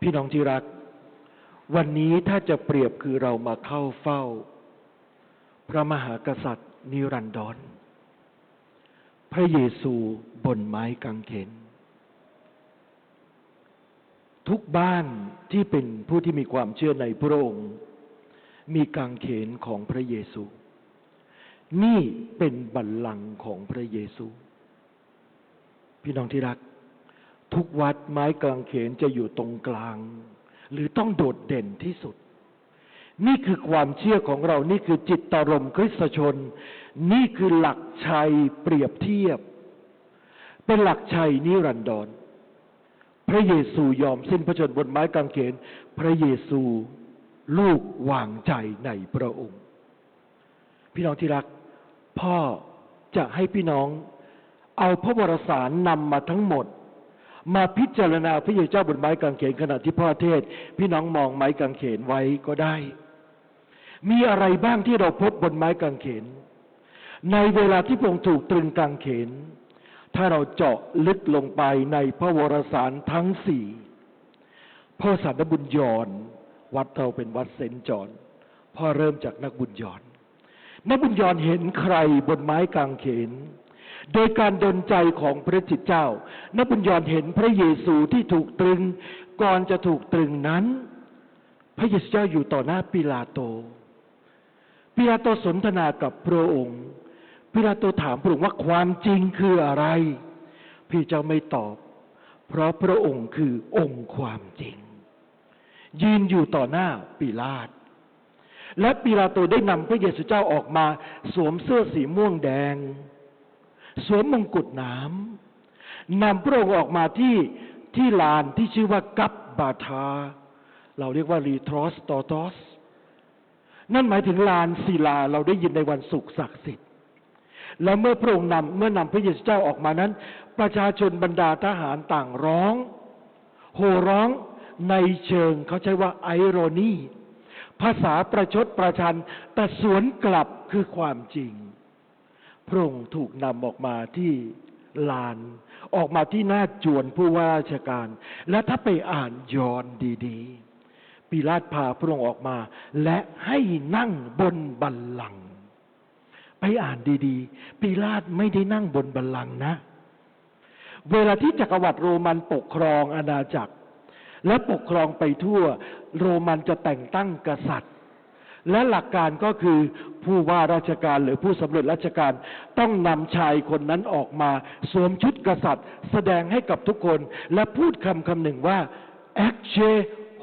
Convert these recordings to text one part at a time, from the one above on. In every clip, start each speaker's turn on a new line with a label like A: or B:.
A: พี่น้องที่รัก วันนี้ถ้าจะเปรียบคือเรามาเข้าเฝ้า พระมหากษัตริย์นิรันดร พระเยซูบนไม้กางเขนทุกบ้านที่เป็นผู้ที่มีความเชื่อในพระองค์ มีกางเขนของพระเยซู นี่เป็นบัลลังก์ของพระเยซู พี่น้องที่รัก ทุกวัดไม้กางเขนจะอยู่ตรงกลาง หรือต้องโดดเด่นที่สุด นี่คือความเชื่อของเรานี่คือจิตตรมคริสตชน นี่คือหลักชัยเปรียบเทียบ เป็นหลักชัยนิรันดรพระเยซูยอมสิ้นพระชนบนไม้กางเขน พระเยซูลูกวางใจในพระองค์ พี่น้องที่รัก พ่อจะให้พี่น้องเอาพระวรสารนำมาทั้งหมด มาพิจารณาพระเยซูเจ้าบนไม้กางเขนขณะที่พ่อเทศ พี่น้องมองไม้กางเขนไว้ก็ได้ มีอะไรบ้างที่เราพบบนไม้กางเขน ในเวลาที่พระองค์ถูกตรึงกางเขน ถ้าเราเจาะลึกลงไปในพระวรสารทั้งสี่พ่อสารบุญยอนวัดเราเป็นวัดเซนจอนพ่อเริ่มจากนักบุญยอนนักบุญยอนเห็นใครบนไม้กางเขน โดยการดลใจของพระจิตเจ้านักบุญยอนเห็นพระเยซูที่ถูกตรึง ก่อนจะถูกตรึงนั้น พระเยซูเจ้าอยู่ต่อหน้าปิลาโต ปิลาโตสนทนากับพระองค์ ปิลาโตถามพระองค์ว่าความจริงคืออะไร พี่เจ้าไม่ตอบ เพราะพระองค์คือองค์ความจริง ยืนอยู่ต่อหน้าปิลาตและปิลาโตได้นำพระเยซูเจ้าออกมา สวมเสื้อสีม่วงแดง สวมมงกุฎนามนำพระองค์ออกมาที่ที่ลานที่ชื่อว่ากับบาทา เราเรียกว่ารีทรอสตอตอส นั่นหมายถึงลานศิลาเราได้ยินในวันศุกร์ศักดิ์สิทธิ์ แล้วเมื่อพระองค์นำเมื่อนำพระเยซูเจ้าออกมานั้น ประชาชนบรรดาทหารต่างร้อง โห่ร้องในเชิงเขาใช้ว่าไอโรนีภาษาประชดประชันแต่สวนกลับคือความจริง พระองค์ถูกนำออกมาที่ลาน ออกมาที่หน้าจวนผู้ว่าราชการ และถ้าไปอ่านย้อนดีๆ ปีลาตพาพระองค์ออกมา และให้นั่งบนบัลลังก์ไปอ่านดีๆ ปีลาตไม่ได้นั่งบนบัลลังก์นะ เวลาที่จักรวรรดิโรมันปกครองอาณาจักร และปกครองไปทั่ว โรมันจะแต่งตั้งกษัตริย์ และหลักการก็คือผู้ว่าราชการหรือผู้สำเร็จราชการต้องนำชายคนนั้นออกมาสวมชุดกษัตริย์ แสดงให้กับทุกคน และพูดคำคำหนึ่งว่า ecce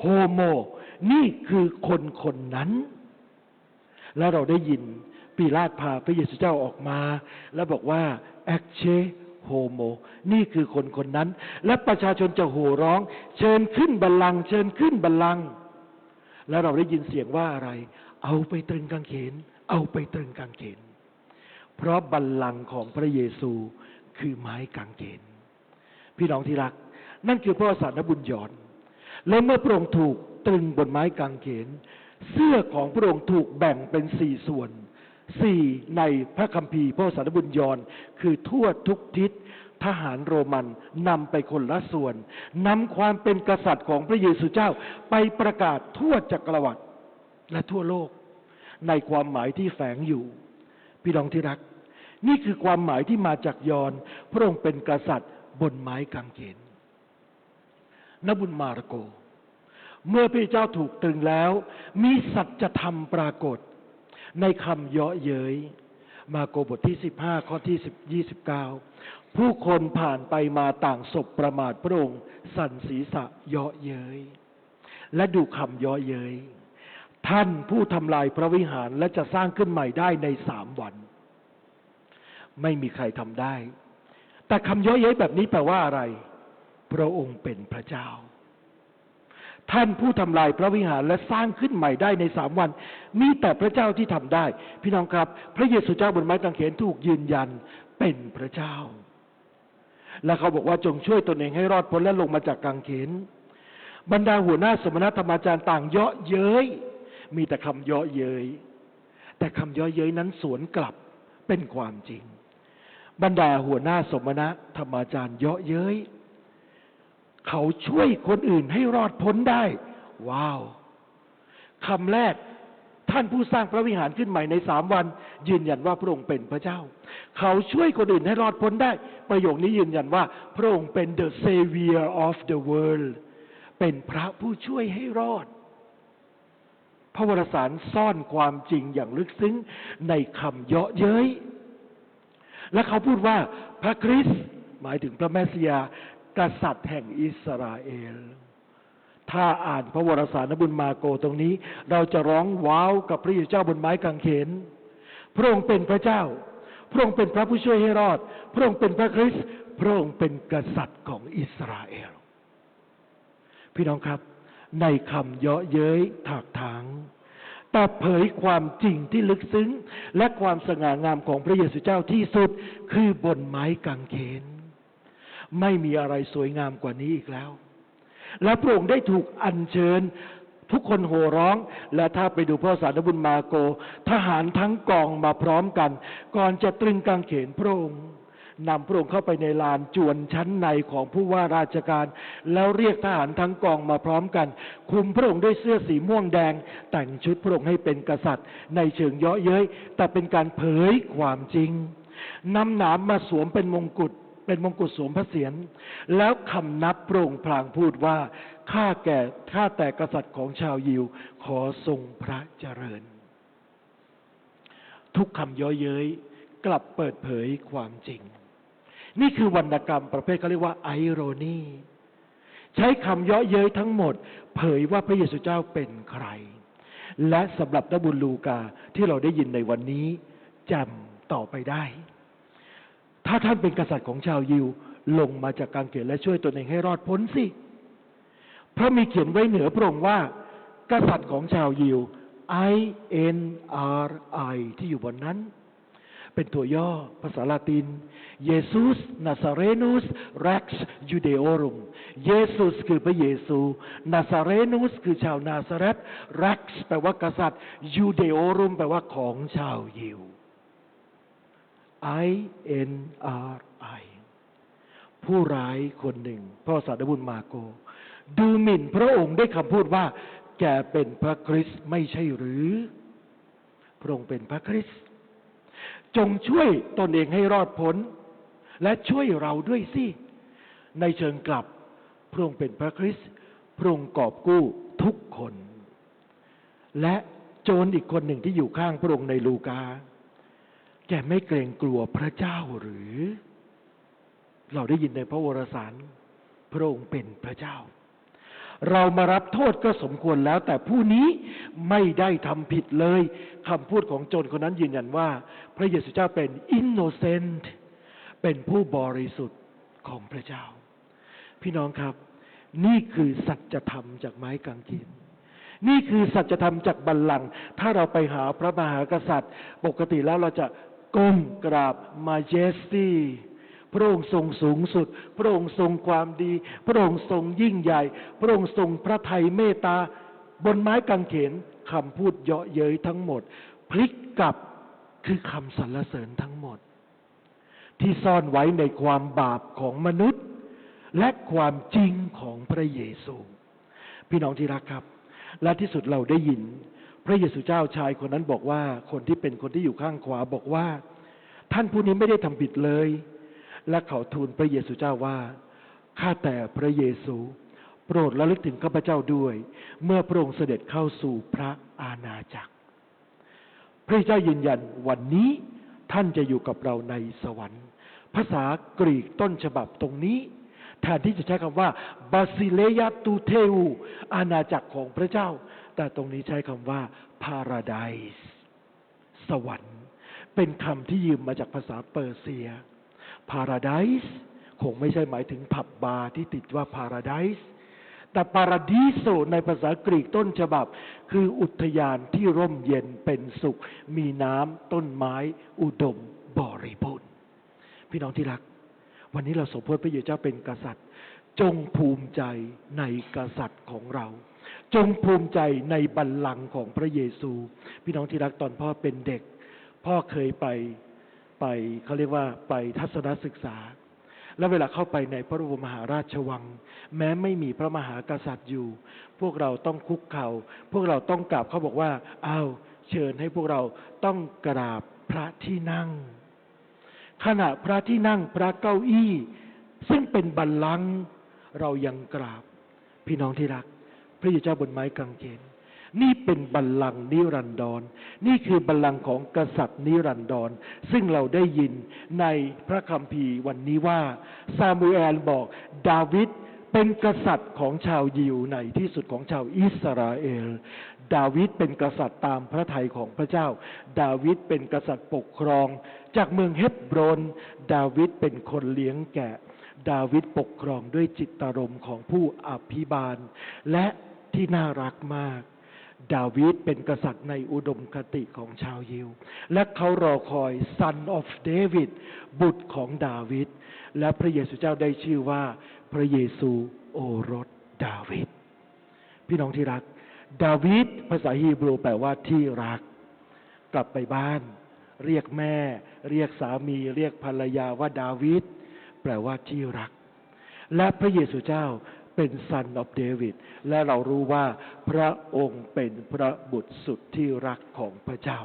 A: homo นี่คือคนคนนั้น แล้วเราได้ยินปีลาตพาพระเยซูเจ้าออกมา แล้วบอกว่า ecce homo นี่คือคนคนนั้น และประชาชนจะโห่ร้อง เชิญขึ้นบัลลังก์เชิญขึ้นบัลลังก์แล้วเราได้ยินเสียงว่าอะไร เอาไปตรึงกางเขน เอาไปตรึงกางเขน เพราะบัลลังก์ของพระเยซูคือไม้กางเขน พี่น้องที่รัก นั่นคือพระสารบุญยอนและเมื่อพระองค์ถูกตรึงบนไม้กางเขน เสื้อของพระองค์ถูกแบ่งเป็นสี่ส่วนสี่ในพระคัมภีร์พระสารบุญยอนคือทั่วทุกทิศทหารโรมันนำไปคนละส่วนนำความเป็นกษัตริย์ของพระเยซูเจ้าไปประกาศทั่วจักรวรรดิและทั่วโลก ในความหมายที่แฝงอยู่ พี่น้องที่รัก นี่คือความหมายที่มาจากยอนพระองค์เป็นกษัตริย์บนไม้กางเขนนบุญมาระโก เมื่อพระเจ้าถูกตรึงแล้ว มีสัจธรรมปรากฏ ในคำเยาะเย้ยมาโกบทที่ 15 ข้อที่ 10 29 ผู้คนผ่านไปมาต่างศพประมาทพระองค์ สั่นศีรษะเยาะเย้ยและดูคำเยาะเย้ย ท่านผู้ทำลายพระวิหารและจะสร้างขึ้นใหม่ได้ในสามวัน ไม่มีใครทำได้ แต่คำเยาะเย้ยแบบนี้แปลว่าอะไร พระองค์เป็นพระเจ้า ท่านผู้ทำลายพระวิหารและสร้างขึ้นใหม่ได้ในสามวัน มีแต่พระเจ้าที่ทำได้ พี่น้องครับ พระเยซูเจ้าบนไม้กางเขนถูกยืนยันเป็นพระเจ้า และเขาบอกว่าจงช่วยตนเองให้รอดพ้นและลงมาจากกางเขนบรรดาหัวหน้าสมณธรรมาจารย์ต่างเยาะเย้ย มีแต่คำเยาะเย้ยแต่คำเยาะเย้ยนั้นสวนกลับเป็นความจริง บรรดาหัวหน้าสมณะธรรมาจารย์เยาะเย้ยเขาช่วยคนอื่นให้รอดพ้นได้ ว้าวคำแรกท่านผู้สร้างพระวิหารขึ้นใหม่ในสามวัน ยืนยันว่าพระองค์เป็นพระเจ้า เขาช่วยคนอื่นให้รอดพ้นได้ ประโยคนี้ยืนยันว่า พระองค์เป็น the savior of the world เป็นพระผู้ช่วยให้รอด พระวรสารซ่อนความจริงอย่างลึกซึ้งในคำเยาะเย้ย และเขาพูดว่าพระคริสต์หมายถึงพระแมสสิยากษัตริย์แห่งอิสราเอล ถ้าอ่านพระวรสารนบุญมาโกตรงนี้ เราจะร้องว้าวกับพระเยซูเจ้าบนไม้กางเขน พระองค์เป็นพระเจ้า พระองค์เป็นพระผู้ช่วยให้รอด พระองค์เป็นพระคริสต์ พระองค์เป็นกษัตริย์ของอิสราเอล พี่น้องครับ ในคำเยาะเย้ยถากถางแต่เผยความจริงที่ลึกซึ้ง และความสง่างามของพระเยซูเจ้าที่สุดคือบนไม้กางเขน ไม่มีอะไรสวยงามกว่านี้อีกแล้ว และพระองค์ได้ถูกอัญเชิญทุกคนโห่ร้อง และถ้าไปดูพระสารบุญมาโก ทหารทั้งกองมาพร้อมกัน ก่อนจะตรึงกางเขนพระองค์ นำพระองค์เข้าไปในลานจวนชั้นในของผู้ว่าราชการ แล้วเรียกทหารทั้งกองมาพร้อมกัน คุมพระองค์ด้วยเสื้อสีม่วงแดง แต่งชุดพระองค์ให้เป็นกษัตริย์ ในเชิงเยาะเย้ยแต่เป็นการเผยความจริงนำหนามมาสวมเป็นมงกุฎเป็นมงกุฎสวมพระเศียรแล้วคำนับโปร่งพลางพูดว่าข้าแก่ข้าแต่กษัตริย์ของชาวยิว ขอทรงพระเจริญ ทุกคำย้อเย้ยกลับเปิดเผยความจริง นี่คือวรรณกรรมประเภทเขาเรียกว่าไอโรนีใช้คำเย้อเย้ยทั้งหมด เผยว่าพระเยซูเจ้าเป็นใคร และสำหรับนักบุญลูกาที่เราได้ยินในวันนี้จำต่อไปได้ ถ้าท่านเป็นกษัตริย์ของชาวยิว ลงมาจากกางเขนและช่วยตนเองให้รอดพ้นสิเพราะมีเขียนไว้เหนือพระองค์ว่า กษัตริย์ของชาวยิว I N R I ที่อยู่บนนั้น เป็นตัวย่อภาษาลาตินเยซูสนาซาเรนุสเร็กซ์ยูเดโอรุมเยซูสคือพระเยซูนาซาเรนุสคือชาวนาซาเรตเร็กซ์แปลว่ากษัตริย์ยูเดโอรุมแปลว่าของชาวยิว I N R I ผู้ร้ายคนหนึ่งพ่อสาดบุญมาโก ดูหมิ่นพระองค์ด้วยคำพูดว่า แกเป็นพระคริสต์ไม่ใช่หรือ พระองค์เป็นพระคริสต์ จงช่วยตนเองให้รอดพ้น และช่วยเราด้วยสิ ในเชิงกลับ พระองค์เป็นพระคริสต์พระองค์กอบกู้ทุกคน และโจรอีกคนหนึ่งที่อยู่ข้างพระองค์ในลูกา แกไม่เกรงกลัวพระเจ้าหรือ เราได้ยินในพระวรสาร พระองค์เป็นพระเจ้า เรามารับโทษก็สมควรแล้ว แต่ผู้นี้ไม่ได้ทำผิดเลยคำพูดของโจรคนนั้นยืนยันว่า พระเยซูเจ้าเป็นอินโนเซนต์เป็นผู้บริสุทธิ์ของพระเจ้า พี่น้องครับ นี่คือสัจธรรมจากไม้กางเขนนี่คือสัจธรรมจากบัลลังก์ถ้าเราไปหาพระมหากษัตริย์ ปกติแล้วเราจะก้มกราบมาเจสตี้ ระองค์ทรงสูงสุด พระองค์ทรงความดี พระองค์ทรงยิ่งใหญ่ พระองค์ทรงพระทัยเมตตา บนไม้กางเขนคำพูดเยาะเย้ยทั้งหมด พลิกกลับคือคำสรรเสริญทั้งหมด ที่ซ่อนไว้ในความบาปของมนุษย์ และความจริงของพระเยซู พี่น้องที่รักครับ และที่สุดเราได้ยิน พระเยซูเจ้าชายคนนั้นบอกว่าคนที่เป็นคนที่อยู่ข้างขวาบอกว่า ท่านผู้นี้ไม่ได้ทำผิดเลย และเขาทูลพระเยซูเจ้าว่า ข้าแต่พระเยซู โปรดระลึกถึงข้าพเจ้าด้วย เมื่อพระองค์เสด็จเข้าสู่พระอาณาจักร พระเจ้ายืนยันวันนี้ท่านจะอยู่กับเราในสวรรค์ ภาษากรีกต้นฉบับตรงนี้แทนที่จะใช้คำว่าบาซิเลยาตูเทอูอาณาจักรของพระเจ้า แต่ตรงนี้ใช้คำว่า paradise สวรรค์ เป็นคำที่ยืมมาจากภาษาเปอร์เซีย paradise คงไม่ใช่หมายถึงผับบาร์ที่ติดว่า paradise แต่ปาราดิโซในภาษากรีกต้นฉบับ คืออุทยานที่ร่มเย็นเป็นสุข มีน้ำต้นไม้ อุดมบริบูรณ์พี่น้องที่รัก วันนี้เราสมพธิพระเยซูเจ้าเป็นกษัตริย์ จงภูมิใจในกษัตริย์ของเรา จงภูมิใจในบัลลังก์ของพระเยซู พี่น้องที่รักตอนพ่อเป็นเด็ก พ่อเคยไป ไปเขาเรียกว่าไปทัศนศึกษา และเวลาเข้าไปในพระบรมมหาราชวัง แม้ไม่มีพระมหากษัตริย์อยู่ พวกเราต้องคุกเขา่า พวกเราต้องกราบเขาบอกว่าอ้าวเชิญให้พวกเราต้องกราบพระที่นั่ง ขณะพระที่นั่งพระเก้าอี้ ซึ่งเป็นบัลลังก์เรายังกราบ พี่น้องที่รัก พระเยซูเจ้าบนไม้กางเขน นี่เป็นบัลลังก์นิรันดร นี่คือบัลลังก์ของกษัตริย์นิรันดร ซึ่งเราได้ยินในพระคัมภีร์วันนี้ว่าซามูเอลบอกดาวิดเป็นกษัตริย์ของชาวยิวในที่สุดของชาวอิสราเอล ดาวิดเป็นกษัตริย์ตามพระทัยของพระเจ้า ดาวิดเป็นกษัตริย์ปกครอง จากเมืองเฮบโบรน ดาวิดเป็นคนเลี้ยงแกะ ดาวิดปกครองด้วยจิตตารมณ์ของผู้อภิบาล และที่น่ารักมาก ดาวิดเป็นกษัตริย์ในอุดมคติของชาวยิว และเขารอคอย son of David บุตรของดาวิด และพระเยซูเจ้าได้ชื่อว่า พระเยซูโอรสดาวิด พี่น้องที่รัก ดาวิดภาษาฮีบรูแปลว่าที่รัก กลับไปบ้าน เรียกแม่ เรียกสามี เรียกภรรยาว่าดาวิด แปลว่าที่รัก และพระเยซูเจ้า เป็น son of David และเรารู้ว่าพระองค์เป็นพระบุตรสุดที่รักของพระเจ้า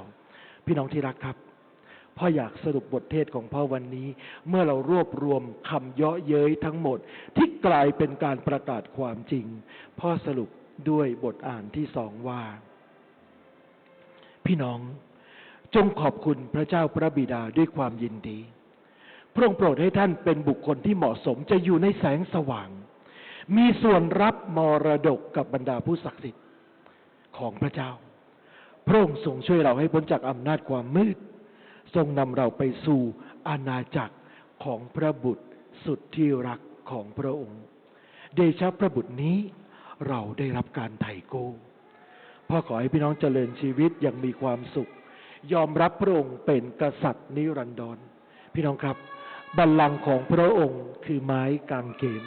A: พี่น้องที่รักครับพ่ออยากสรุปบทเทศของพ่อวันนี้ เมื่อเรารวบรวมคำเยาะเย้ยทั้งหมด ที่กลายเป็นการประกาศความจริง พ่อสรุปด้วยบทอ่านที่สองว่า พี่น้อง จงขอบคุณพระเจ้าพระบิดาด้วยความยินดี พระองค์โปรดให้ท่านเป็นบุคคลที่เหมาะสมจะอยู่ในแสงสว่าง มีส่วนรับมรดกกับบรรดาผู้ศักดิ์สิทธิ์ของพระเจ้า พระองค์ทรงช่วยเราให้พ้นจากอำนาจความมืด ทรงนำเราไปสู่อาณาจักรของพระบุตรสุดที่รักของพระองค์ เดชะพระบุตรนี้เราได้รับการไถ่โก้พ่อขอให้พี่น้องเจริญชีวิตอย่างมีความสุข ยอมรับพระองค์เป็นกษัตริย์นิรันดร พี่น้องครับ บัลลังก์ของพระองค์คือไม้กางเขน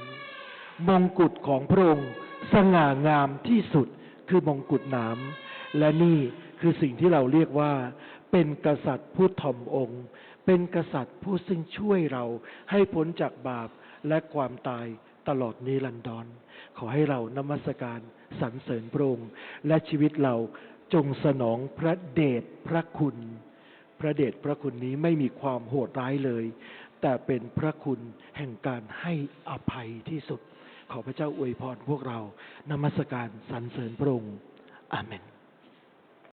A: มงกุฎของพระองค์สง่างามที่สุดคือมงกุฎหนามและนี่คือสิ่งที่เราเรียกว่า เป็นกษัตริย์ผู้ถ่อมองค์ เป็นกษัตริย์ผู้ซึ่งช่วยเราให้พ้นจากบาปและความตายตลอดนิรันดร ขอให้เรานมัสการสรรเสริญพระองค์และชีวิตเราจงสนองพระเดชพระคุณ พระเดชพระคุณนี้ไม่มีความโหดร้ายเลย แต่เป็นพระคุณแห่งการให้อภัยที่สุด ขอพระเจ้าอวยพรพวกเรานมัสการสรรเสริญพระองค์อาเมน